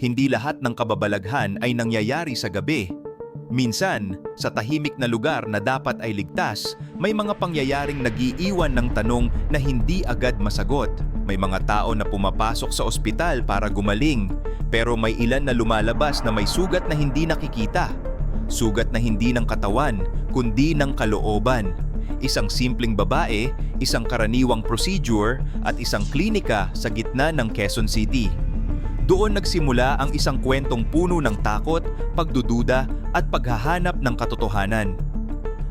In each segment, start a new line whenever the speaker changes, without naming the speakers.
Hindi lahat ng kababalaghan ay nangyayari sa gabi. Minsan, sa tahimik na lugar na dapat ay ligtas, may mga pangyayaring nagiiwan ng tanong na hindi agad masagot. May mga tao na pumapasok sa ospital para gumaling, pero may ilan na lumalabas na may sugat na hindi nakikita. Sugat na hindi ng katawan, kundi ng kalooban. Isang simpleng babae, isang karaniwang procedure at isang klinika sa gitna ng Quezon City. Doon nagsimula ang isang kwentong puno ng takot, pagdududa at paghahanap ng katotohanan.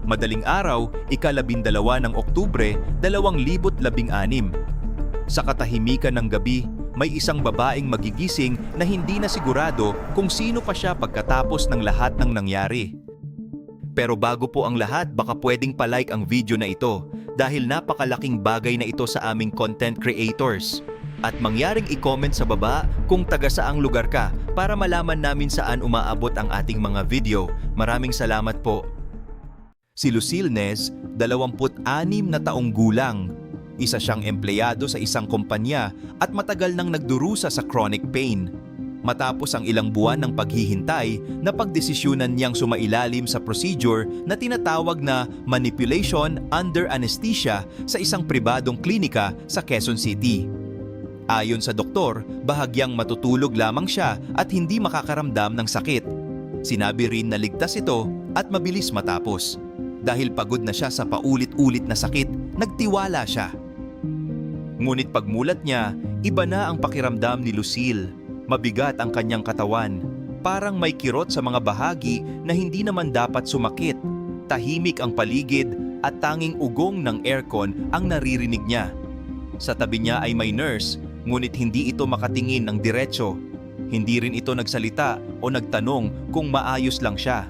Madaling araw, ikalabindalawa ng Oktubre, 2016. Sa katahimikan ng gabi, may isang babaeng magigising na hindi na sigurado kung sino pa siya pagkatapos ng lahat ng nangyari. Pero bago po ang lahat, baka pwedeng palike ang video na ito dahil napakalaking bagay na ito sa aming content creators. At mangyaring i-comment sa baba kung taga saang lugar ka para malaman namin saan umaabot ang ating mga video. Maraming salamat po. Si Lucille Nez, 26 na taong gulang. Isa siyang empleyado sa isang kumpanya at matagal nang nagdurusa sa chronic pain. Matapos ang ilang buwan ng paghihintay, napagdesisyunan niyang sumailalim sa procedure na tinatawag na manipulation under anesthesia sa isang pribadong klinika sa Quezon City. Ayon sa doktor, bahagyang matutulog lamang siya at hindi makakaramdam ng sakit. Sinabi rin na ligtas ito at mabilis matapos. Dahil pagod na siya sa paulit-ulit na sakit, nagtiwala siya. Ngunit pagmulat niya, iba na ang pakiramdam ni Lucille. Mabigat ang kanyang katawan. Parang may kirot sa mga bahagi na hindi naman dapat sumakit. Tahimik ang paligid at tanging ugong ng aircon ang naririnig niya. Sa tabi niya ay may nurse, ngunit hindi ito makatingin ng diretso. Hindi rin ito nagsalita o nagtanong kung maayos lang siya.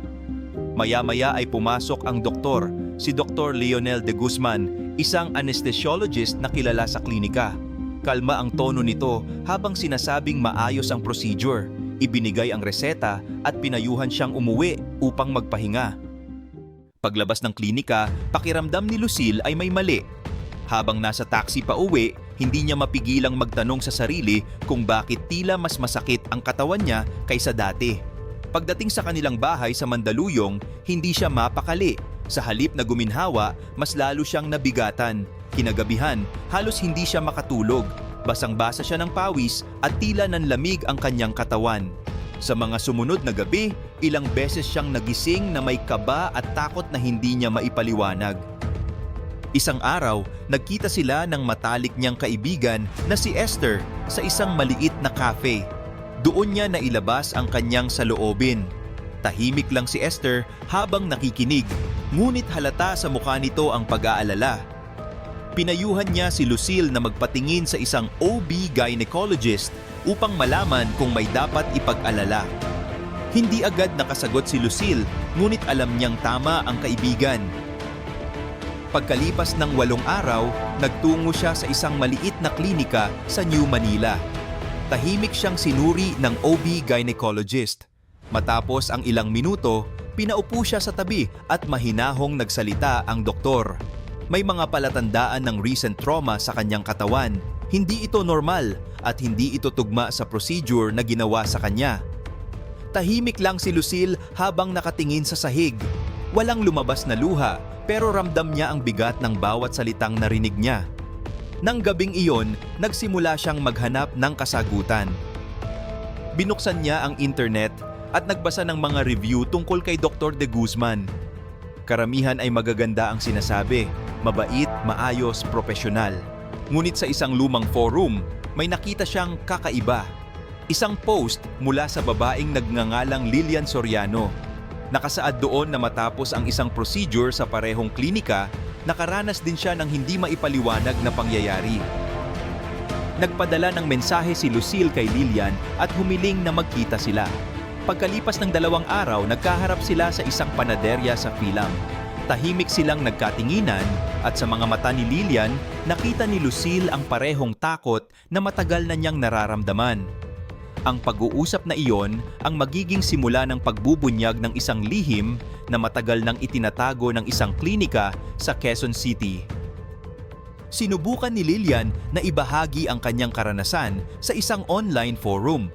Maya-maya ay pumasok ang doktor, si Dr. Leonel de Guzman, isang anesthesiologist na kilala sa klinika. Kalma ang tono nito habang sinasabing maayos ang procedure. Ibinigay ang reseta at pinayuhan siyang umuwi upang magpahinga. Paglabas ng klinika, pakiramdam ni Lucille ay may mali. Habang nasa taxi pa uwi, hindi niya mapigilang magtanong sa sarili kung bakit tila mas masakit ang katawan niya kaysa dati. Pagdating sa kanilang bahay sa Mandaluyong, hindi siya mapakali. Sa halip na guminhawa, mas lalo siyang nabigatan. Kinagabihan, halos hindi siya makatulog. Basang-basa siya ng pawis at tila nanlamig ang kanyang katawan. Sa mga sumunod na gabi, ilang beses siyang nagising na may kaba at takot na hindi niya maipaliwanag. Isang araw, nagkita sila ng matalik niyang kaibigan na si Esther sa isang maliit na cafe. Doon niya nailabas ang kanyang saloobin. Tahimik lang si Esther habang nakikinig, ngunit halata sa mukha nito ang pag-aalala. Pinayuhan niya si Lucille na magpatingin sa isang OB gynecologist upang malaman kung may dapat ipag-alala. Hindi agad nakasagot si Lucille, ngunit alam niyang tama ang kaibigan. Pagkalipas ng walong araw, nagtungo siya sa isang maliit na klinika sa New Manila. Tahimik siyang sinuri ng OB gynecologist. Matapos ang ilang minuto, pinaupo siya sa tabi at mahinahong nagsalita ang doktor. May mga palatandaan ng recent trauma sa kanyang katawan. Hindi ito normal at hindi ito tugma sa procedure na ginawa sa kanya. Tahimik lang si Lucille habang nakatingin sa sahig. Walang lumabas na luha pero ramdam niya ang bigat ng bawat salitang narinig niya. Nang gabing iyon, nagsimula siyang maghanap ng kasagutan. Binuksan niya ang internet at nagbasa ng mga review tungkol kay Dr. De Guzman. Karamihan ay magaganda ang sinasabi, mabait, maayos, profesional. Ngunit sa isang lumang forum, may nakita siyang kakaiba. Isang post mula sa babaeng nagngangalang Lilian Soriano. Nakasaad doon na matapos ang isang procedure sa parehong klinika, nakaranas din siya ng hindi maipaliwanag na pangyayari. Nagpadala ng mensahe si Lucille kay Lilian at humiling na magkita sila. Pagkalipas ng dalawang araw, nagkaharap sila sa isang panaderya sa Pilam. Tahimik silang nagkatinginan at sa mga mata ni Lilian, nakita ni Lucille ang parehong takot na matagal na niyang nararamdaman. Ang pag-uusap na iyon ang magiging simula ng pagbubunyag ng isang lihim na matagal nang itinatago ng isang klinika sa Quezon City. Sinubukan ni Lilian na ibahagi ang kanyang karanasan sa isang online forum.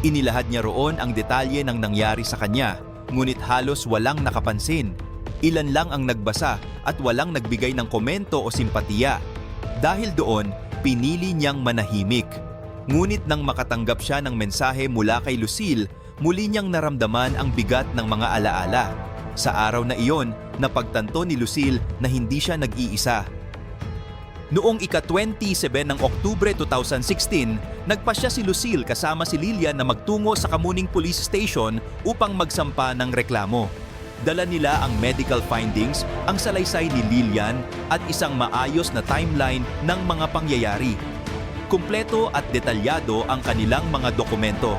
Inilahad niya roon ang detalye ng nangyari sa kanya, ngunit halos walang nakapansin. Ilan lang ang nagbasa at walang nagbigay ng komento o simpatiya. Dahil doon, pinili niyang manahimik. Ngunit nang makatanggap siya ng mensahe mula kay Lucille, muli niyang naramdaman ang bigat ng mga alaala. Sa araw na iyon, napagtanto ni Lucille na hindi siya nag-iisa. Noong ika-27 ng Oktubre 2016, nagpasya si Lucille kasama si Lilian na magtungo sa Kamuning Police Station upang magsampa ng reklamo. Dala nila ang medical findings, ang salaysay ni Lilian at isang maayos na timeline ng mga pangyayari. Kumpleto at detalyado ang kanilang mga dokumento.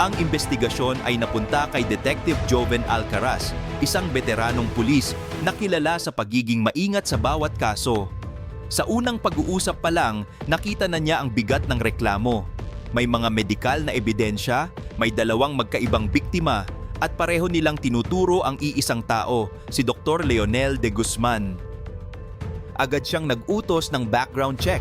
Ang investigasyon ay napunta kay Detective Joven Alcaraz, isang veteranong pulis na kilala sa pagiging maingat sa bawat kaso. Sa unang pag-uusap pa lang, nakita na niya ang bigat ng reklamo. May mga medikal na ebidensya, may dalawang magkaibang biktima, at pareho nilang tinuturo ang iisang tao, si Dr. Leonel de Guzman. Agad siyang nag-utos ng background check.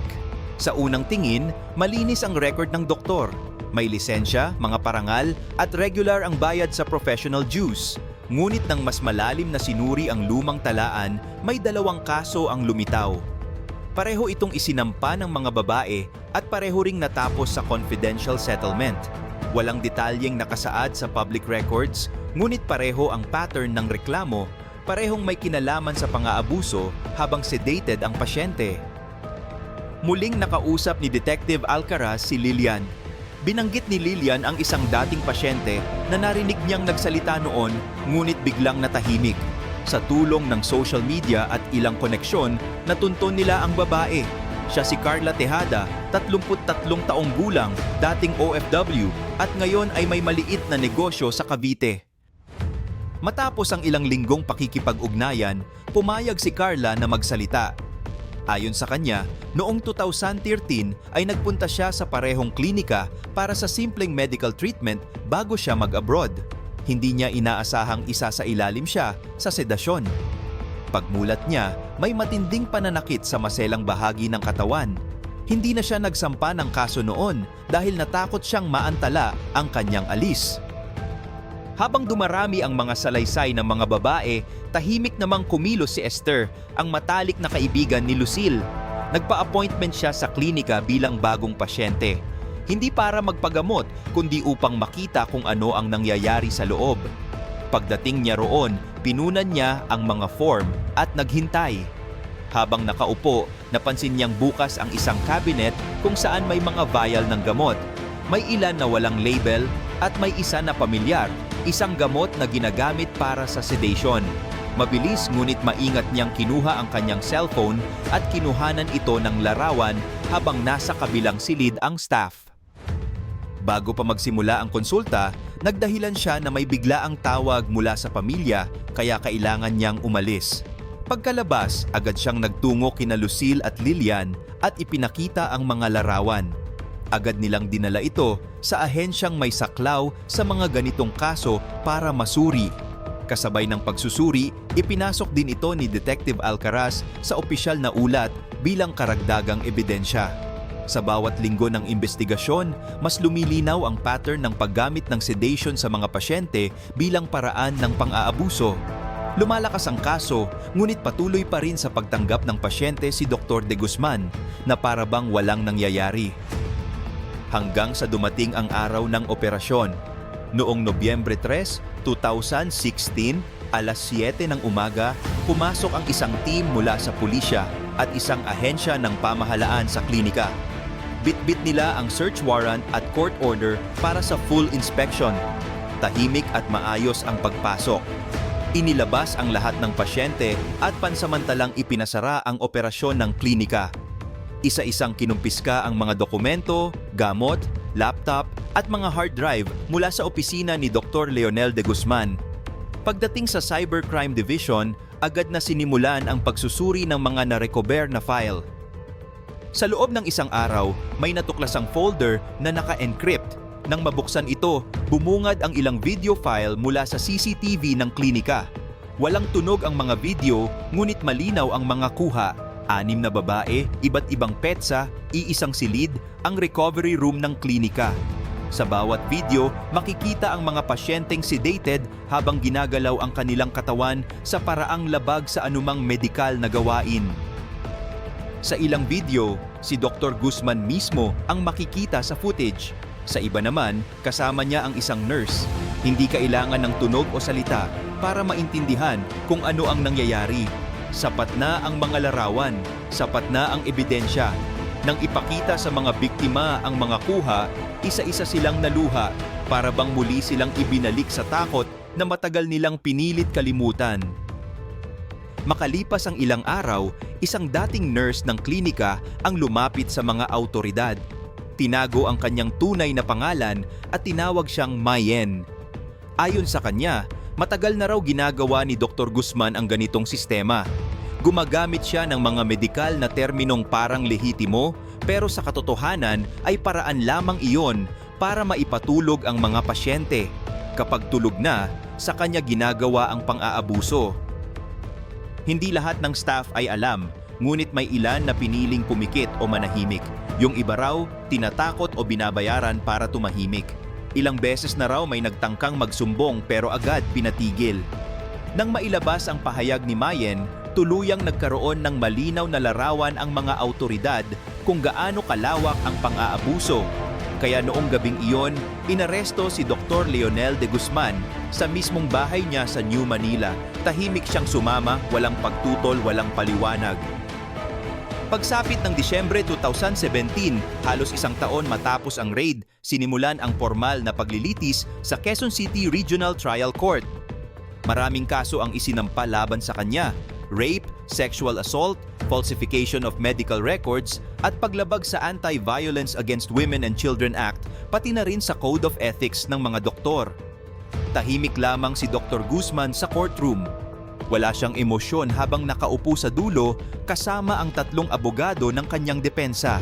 Sa unang tingin, malinis ang record ng doktor. May lisensya, mga parangal, at regular ang bayad sa professional dues. Ngunit nang mas malalim na sinuri ang lumang talaan, may dalawang kaso ang lumitaw. Pareho itong isinampa ng mga babae at pareho ring natapos sa confidential settlement. Walang detalyeng nakasaad sa public records, ngunit pareho ang pattern ng reklamo, parehong may kinalaman sa pang-aabuso habang sedated ang pasyente. Muling nakausap ni Detective Alcaraz si Lilian. Binanggit ni Lilian ang isang dating pasyente na narinig niyang nagsalita noon ngunit biglang natahimik. Sa tulong ng social media at ilang koneksyon, natunton nila ang babae. Siya si Carla Tejada, 33 taong gulang, dating OFW at ngayon ay may maliit na negosyo sa Cavite. Matapos ang ilang linggong pakikipag-ugnayan, pumayag si Carla na magsalita. Ayon sa kanya, noong 2013 ay nagpunta siya sa parehong klinika para sa simpleng medical treatment bago siya mag-abroad. Hindi niya inaasahang isa sa ilalim siya sa sedasyon. Pagmulat niya, may matinding pananakit sa maselang bahagi ng katawan. Hindi na siya nagsampa ng kaso noon dahil natakot siyang maantala ang kanyang alis. Habang dumarami ang mga salaysay ng mga babae, tahimik namang kumilos si Esther, ang matalik na kaibigan ni Lucille. Nagpa-appointment siya sa klinika bilang bagong pasyente. Hindi para magpagamot, kundi upang makita kung ano ang nangyayari sa loob. Pagdating niya roon, pinunan niya ang mga form at naghintay. Habang nakaupo, napansin niyang bukas ang isang cabinet kung saan may mga vial ng gamot. May ilan na walang label at may isa na pamilyar, isang gamot na ginagamit para sa sedation. Mabilis ngunit maingat niyang kinuha ang kanyang cellphone at kinuhanan ito ng larawan habang nasa kabilang silid ang staff. Bago pa magsimula ang konsulta, nagdahilan siya na may biglaang tawag mula sa pamilya kaya kailangan niyang umalis. Pagkalabas, agad siyang nagtungo kina Lucille at Lilian at ipinakita ang mga larawan. Agad nilang dinala ito sa ahensyang may saklaw sa mga ganitong kaso para masuri. Kasabay ng pagsusuri, ipinasok din ito ni Detective Alcaraz sa opisyal na ulat bilang karagdagang ebidensya. Sa bawat linggo ng investigasyon, mas lumilinaw ang pattern ng paggamit ng sedation sa mga pasyente bilang paraan ng pang-aabuso. Lumalakas ang kaso, ngunit patuloy pa rin sa pagtanggap ng pasyente si Dr. De Guzman na parabang walang nangyayari. Hanggang sa dumating ang araw ng operasyon. Noong Nobyembre 3, 2016, alas 7 ng umaga, pumasok ang isang team mula sa pulisya at isang ahensya ng pamahalaan sa klinika. Bitbit nila ang search warrant at court order para sa full inspection. Tahimik at maayos ang pagpasok. Inilabas ang lahat ng pasyente at pansamantalang ipinasara ang operasyon ng klinika. Isa-isang kinumpiska ang mga dokumento, gamot, laptop at mga hard drive mula sa opisina ni Dr. Leonel de Guzman. Pagdating sa Cybercrime Division, agad na sinimulan ang pagsusuri ng mga narecover na file. Sa loob ng isang araw, may natuklasang folder na naka-encrypt. Nang mabuksan ito, bumungad ang ilang video file mula sa CCTV ng klinika. Walang tunog ang mga video, ngunit malinaw ang mga kuha. Anim na babae, iba't ibang petsa, iisang silid, ang recovery room ng klinika. Sa bawat video, makikita ang mga pasyenteng sedated habang ginagalaw ang kanilang katawan sa paraang labag sa anumang medikal na gawain. Sa ilang video, si Dr. Guzman mismo ang makikita sa footage. Sa iba naman, kasama niya ang isang nurse. Hindi kailangan ng tunog o salita para maintindihan kung ano ang nangyayari. Sapat na ang mga larawan, sapat na ang ebidensya. Nang ipakita sa mga biktima ang mga kuha, isa-isa silang naluha para bang muli silang ibinalik sa takot na matagal nilang pinilit kalimutan. Makalipas ang ilang araw, isang dating nurse ng klinika ang lumapit sa mga autoridad. Tinago ang kanyang tunay na pangalan at tinawag siyang Mayen. Ayon sa kanya, matagal na raw ginagawa ni Dr. Guzman ang ganitong sistema. Gumagamit siya ng mga medikal na terminong parang lehitimo pero sa katotohanan ay paraan lamang iyon para maipatulog ang mga pasyente. Kapag tulog na, sa kanya ginagawa ang pang-aabuso. Hindi lahat ng staff ay alam, ngunit may ilan na piniling pumikit o manahimik. Yung iba raw, tinatakot o binabayaran para tumahimik. Ilang beses na raw may nagtangkang magsumbong pero agad pinatigil. Nang mailabas ang pahayag ni Mayen, tuluyang nagkaroon ng malinaw na larawan ang mga autoridad kung gaano kalawak ang pang-aabuso. Kaya noong gabing iyon, inaresto si Dr. Leonel de Guzman sa mismong bahay niya sa New Manila. Tahimik siyang sumama, walang pagtutol, walang paliwanag. Pagsapit ng Disyembre 2017, halos isang taon matapos ang raid, sinimulan ang formal na paglilitis sa Quezon City Regional Trial Court. Maraming kaso ang isinampa laban sa kanya, rape, sexual assault, falsification of medical records, at paglabag sa Anti-Violence Against Women and Children Act, pati na rin sa Code of Ethics ng mga doktor. Tahimik lamang si Dr. Guzman sa courtroom. Wala siyang emosyon habang nakaupo sa dulo kasama ang tatlong abogado ng kanyang depensa.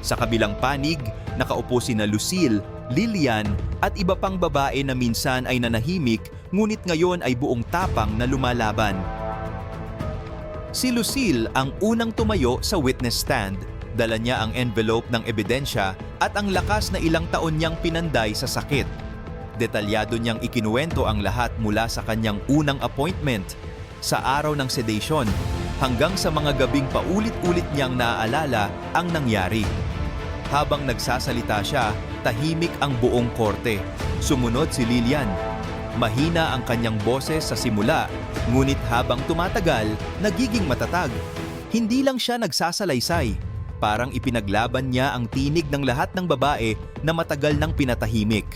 Sa kabilang panig, nakaupo sina Lucille, Lilian at iba pang babae na minsan ay nanahimik ngunit ngayon ay buong tapang na lumalaban. Si Lucille ang unang tumayo sa witness stand. Dala niya ang envelope ng ebidensya at ang lakas na ilang taon niyang pinanday sa sakit. Detalyado niyang ikinuwento ang lahat mula sa kanyang unang appointment, sa araw ng sedation, hanggang sa mga gabing paulit-ulit niyang naaalala ang nangyari. Habang nagsasalita siya, tahimik ang buong korte. Sumunod si Lilian. Mahina ang kanyang boses sa simula, ngunit habang tumatagal, nagiging matatag. Hindi lang siya nagsasalaysay, parang ipinaglaban niya ang tinig ng lahat ng babae na matagal nang pinatahimik.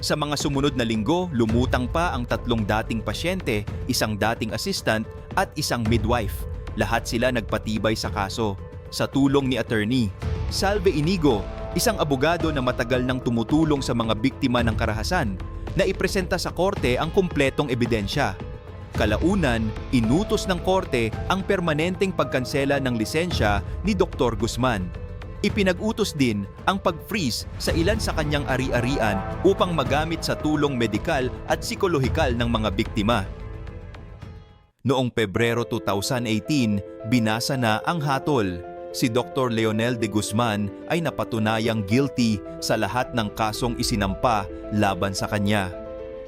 Sa mga sumunod na linggo, lumutang pa ang tatlong dating pasyente, isang dating assistant at isang midwife. Lahat sila nagpatibay sa kaso. Sa tulong ni attorney, Salve Inigo, isang abogado na matagal nang tumutulong sa mga biktima ng karahasan, na ipresenta sa korte ang kumpletong ebidensya. Kalaunan, inutos ng korte ang permanenteng pagkansela ng lisensya ni Dr. Guzman. Ipinag-utos din ang pag-freeze sa ilan sa kanyang ari-arian upang magamit sa tulong medikal at psikolohikal ng mga biktima. Noong Pebrero 2018, binasa na ang hatol. Si Dr. Leonel de Guzman ay napatunayang guilty sa lahat ng kasong isinampa laban sa kanya.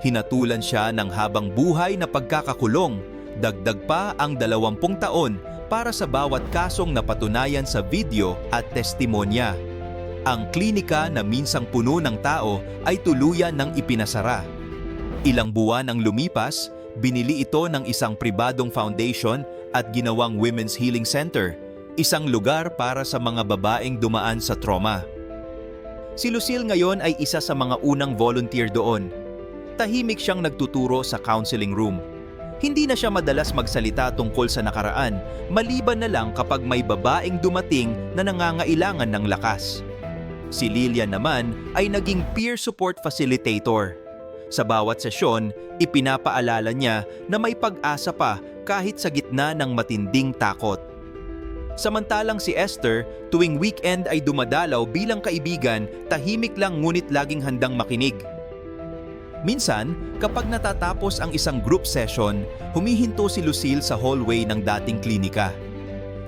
Hinatulan siya ng habang buhay na pagkakakulong, dagdag pa ang 20 taon para sa bawat kasong napatunayan sa video at testimonya. Ang klinika na minsang puno ng tao ay tuluyan ng ipinasara. Ilang buwan ang lumipas, binili ito ng isang pribadong foundation at ginawang Women's Healing Center, isang lugar para sa mga babaeng dumaan sa trauma. Si Lucille ngayon ay isa sa mga unang volunteer doon. Tahimik siyang nagtuturo sa counseling room. Hindi na siya madalas magsalita tungkol sa nakaraan, maliban na lang kapag may babaeng dumating na nangangailangan ng lakas. Si Lilian naman ay naging peer support facilitator. Sa bawat sesyon, ipinapaalala niya na may pag-asa pa kahit sa gitna ng matinding takot. Samantalang si Esther, tuwing weekend ay dumadalaw bilang kaibigan, tahimik lang ngunit laging handang makinig. Minsan, kapag natatapos ang isang group session, humihinto si Lucille sa hallway ng dating klinika.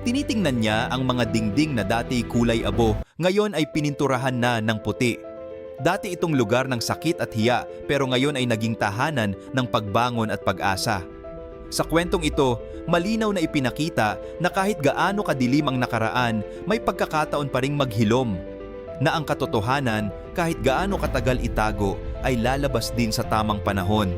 Tinitingnan niya ang mga dingding na dati kulay abo ngayon ay pininturahan na ng puti. Dati itong lugar ng sakit at hiya pero ngayon ay naging tahanan ng pagbangon at pag-asa. Sa kwentong ito, malinaw na ipinakita na kahit gaano kadilim ang nakaraan, may pagkakataon pa ring maghilom. Na ang katotohanan, kahit gaano katagal itago, ay lalabas din sa tamang panahon.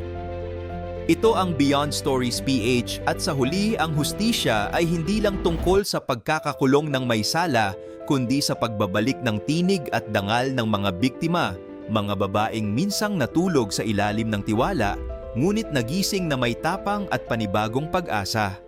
Ito ang Beyond Stories PH at sa huli ang hustisya ay hindi lang tungkol sa pagkakakulong ng may sala, kundi sa pagbabalik ng tinig at dangal ng mga biktima, mga babaeng minsang natulog sa ilalim ng tiwala, ngunit nagising na may tapang at panibagong pag-asa.